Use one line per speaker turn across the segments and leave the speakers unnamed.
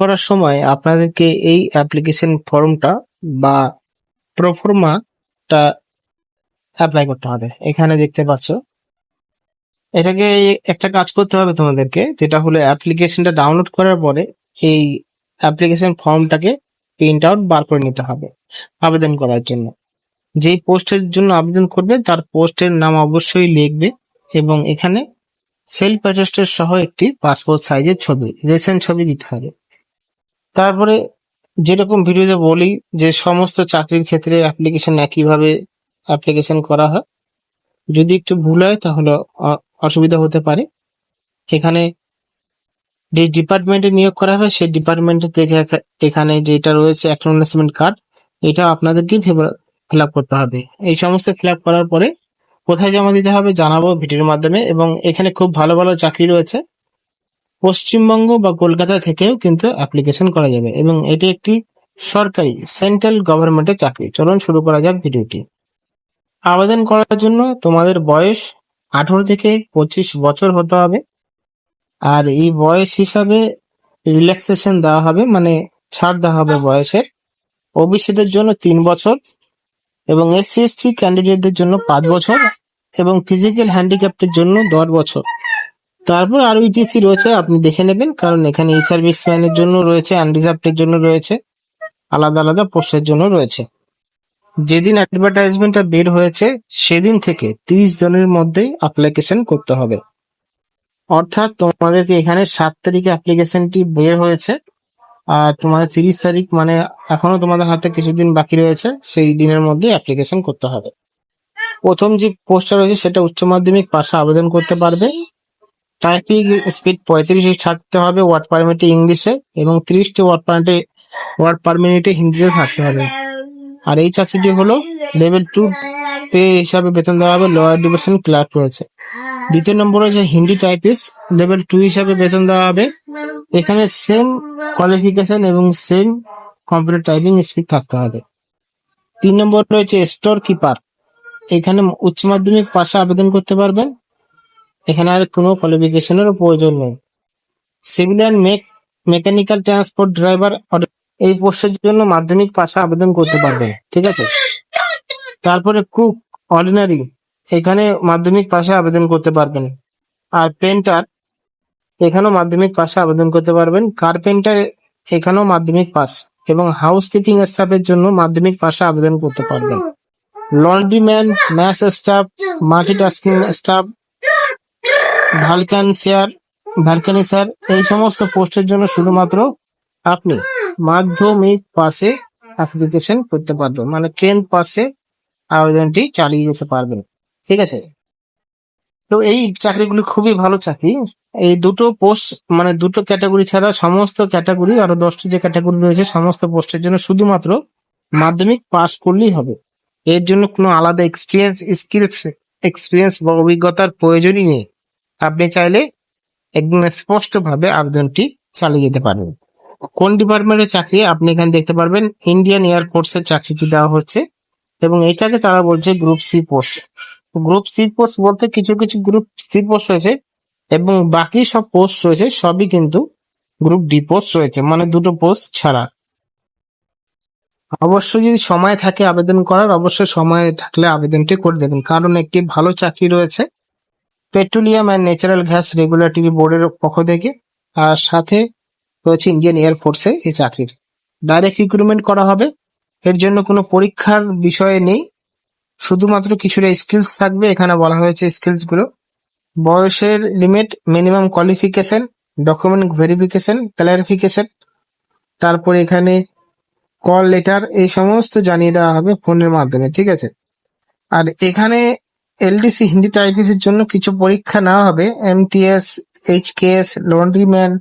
করার সময় আপনাদেরকে এই অ্যাপ্লিকেশন ফর্মটা বা প্রফর্মাটা অ্যাপ্লাই করতে হবে। এখানে দেখতে পাচ্ছ। এটাকে একটা কাজ করতে হবে তোমাদেরকে, যেটা হলো অ্যাপ্লিকেশনটা ডাউনলোড করার পরে এই অ্যাপ্লিকেশন ফর্মটাকে প্রিন্ট আউট বার করে নিতে হবে আবেদন করার জন্য। যেই পোস্টের জন্য আবেদন করবে, তার পোস্টের নাম অবশ্যই লিখবে এবং এখানে সেলফ অ্যাটেস্টেড সহ একটি পাসপোর্ট সাইজের ছবি রেসেন্ট ছবি দিতে হবে। তারপরে যেরকম ভিডিওতে বলি যে সমস্ত চাকরির ক্ষেত্রে অ্যাপ্লিকেশন একইভাবে অ্যাপ্লিকেশন করা হয়। যদি একটু ভুল হয় তাহলে অসুবিধা হতে পারে। এখানে যে ডিপার্টমেন্টে নিয়োগ করা হবে সেই ডিপার্টমেন্টের থেকে এখানে যেটা রয়েছে অ্যাকনোলেজমেন্ট কার্ড এটা আপনাদেরকে ফিল আপ করতে হবে। এই সমস্ত ফিল আপ করার পরে কোথায় জমা দিতে হবে জানাব ভিডিওর মাধ্যমে এবং এখানে খুব ভালো ভালো চাকরি রয়েছে। পশ্চিমবঙ্গ বা কলকাতা থেকেও কিন্তু অ্যাপ্লিকেশন করা যাবে এবং এটি একটি সরকারি সেন্ট্রাল গভর্নমেন্টের চাকরি। চলুন শুরু করা যাক ভিডিওটি। আবেদন করার জন্য তোমাদের বয়স আঠারো থেকে পঁচিশ বছর হতে হবে। আর এই বয়স হিসাবে রিল্যাক্সেশন দেওয়া হবে মানে ছাড় দেওয়া হবে বয়সের। ওবিসিদের জন্য তিন বছর এবং এসসি এসটি ক্যান্ডিডেটদের জন্য পাঁচ বছর এবং ফিজিক্যাল হ্যান্ডিক্যাপ্টের জন্য দশ বছর। তারপর আরও ইটিসি রয়েছে, আপনি দেখে নেবেন, কারণ এখানে ই সার্ভিস ম্যানের জন্য রয়েছে আনরিজার্ভের জন্য রয়েছে, আলাদা আলাদা পোস্টের জন্য রয়েছে। যেদিন অ্যাডভার্টাইজমেন্টটা বের হয়েছে, সেদিন থেকে তিরিশ জনের মধ্যেই অ্যাপ্লিকেশন করতে হবে। অর্থাৎ তোমাদেরকে এখানে সাত তারিখে অ্যাপ্লিকেশনটি বের হয়েছে, আর তোমাদের তিরিশ তারিখ মানে এখনও তোমাদের হাতে কিছুদিন বাকি রয়েছে, সেই দিনের মধ্যে অ্যাপ্লিকেশন করতে হবে। প্রথম যে পোস্টটা রয়েছে, সেটা উচ্চ মাধ্যমিক পাশে আবেদন করতে পারবে। টাইপিং স্পিড পঁয়ত্রিশে থাকতে হবে ওয়ার্ড পারমিটে ইংলিশে এবং তিরিশটি ওয়ার্ড পারমিটে ওয়ার্ড পার মিনিটে হিন্দিতে থাকতে হবে। আর এই চাকরিটি হলো লেভেল টু পে হিসাবে বেতন দেওয়া হবে লোয়ার ডিভিশন ক্লার্ক রয়েছে। দ্বিতীয় নম্বর হচ্ছে হিন্দি টাইপিস্ট লেভেল টু হিসাবে বেতন দেওয়া হবে। এখানে সেম কোয়ালিফিকেশন এবং সেম কম্পিউটার টাইপিং স্পিড থাকতে হবে। তিন নম্বর রয়েছে স্টোর কিপার এখানে উচ্চ মাধ্যমিক পাশে আবেদন করতে পারবেন। এখানে আর কোনো কোয়ালিফিকেশনের প্রয়োজন নেই। সিভিলিয়ান মেক মেকানিক্যাল ট্রান্সপোর্ট ড্রাইভার এই পোস্টের জন্য মাধ্যমিক পাশে আবেদন করতে পারবেন ঠিক আছে? তারপরে কুক অর্ডিনারি এখানে মাধ্যমিক পাশে আবেদন করতে পারবেন। আর পেন্টার এখানেও মাধ্যমিক পাশে আবেদন করতে পারবেন। কার্পেন্টার এখানেও মাধ্যমিক পাস এবং হাউস কিপিং স্টাফের জন্য মাধ্যমিক পাশে আবেদন করতে পারবেন। Laundryman mess staff multitasking staff vulcaniser vulcaniser এই সমস্ত পোস্টের জন্য শুধুমাত্র আপনি মাধ্যমিক পাশে অ্যাপ্লিকেশন করতে পারবেন। মানে ট্রেন পাশে আবেদনটি চালিয়ে যেতে পারবেন। ঠিক আছে? তো এই চাকরিগুলি খুবই ভালো চাকরি। এই দুটো পোস্ট মানে দুটো ক্যাটাগরি ছাড়া সমস্ত ক্যাটাগরি আরও দশটি যে ক্যাটাগরি রয়েছে, সমস্ত পোস্টের জন্য শুধুমাত্র মাধ্যমিক পাস করলেই হবে। এর জন্য কোনো আলাদা এক্সপিরিয়েন্স স্কিলস এক্সপিরিয়েন্স বা অভিজ্ঞতার প্রয়োজনই নেই। আপনি চাইলে একদম স্পষ্টভাবে আবেদনটি চালিয়ে যেতে পারবেন। কোন ডিপার্টমেন্টের চাকরি আপনি এখানে দেখতে পারবেন? ইন্ডিয়ান এয়ারফোর্সের চাকরিটি দেওয়া হচ্ছে এবং এটাকে তারা বলছে group C post group C post বলতে কিছু কিছু গ্রুপ সি পোস্ট রয়েছে এবং বাকি সব পোস্ট রয়েছে, সবই কিন্তু গ্রুপ ডি পোস্ট রয়েছে মানে দুটো পোস্ট ছাড়া। অবশ্যই যদি সময় থাকে আবেদন করার, অবশ্যই সময় থাকলে আবেদনটি করে দেবেন, কারণ একটি ভালো চাকরি রয়েছে petroleum and natural gas regulatory বোর্ডের পক্ষ থেকে, আর সাথে রয়েছে ইন্ডিয়ান এয়ারফোর্সে এই চাকরির। ডাইরেক্ট রিক্রুটমেন্ট করা হবে। এর জন্য কোনো পরীক্ষার বিষয়ে নেই। শুধুমাত্র কিছুটা স্কিলস থাকবে। এখানে বলা হয়েছে স্কিলসগুলো বয়সের limit minimum qualification document verification clarification তারপরে এখানে কল লেটার এই সমস্ত জানিয়ে দেওয়া হবে ফোনের মাধ্যমে, ঠিক আছে? আর এখানে এলডিসি হিন্দি টাইপিসের জন্য কিছু পরীক্ষা নেওয়া হবে। MTS, HKS laundryman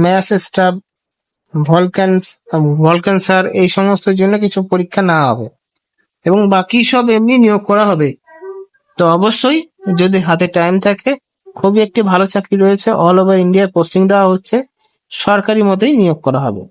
mess staff vulcans vulcaniser এই সমস্ত জন্য কিছু পরীক্ষা নেওয়া হবে। এবং বাকি সব এমনি নিয়োগ করা হবে। তো অবশ্যই যদি হাতে টাইম থাকে, খুবই একটি ভালো চাকরি রয়েছে। অল ওভার ইন্ডিয়ার পোস্টিং দেওয়া হচ্ছে। সরকারি মতেই নিয়োগ করা হবে।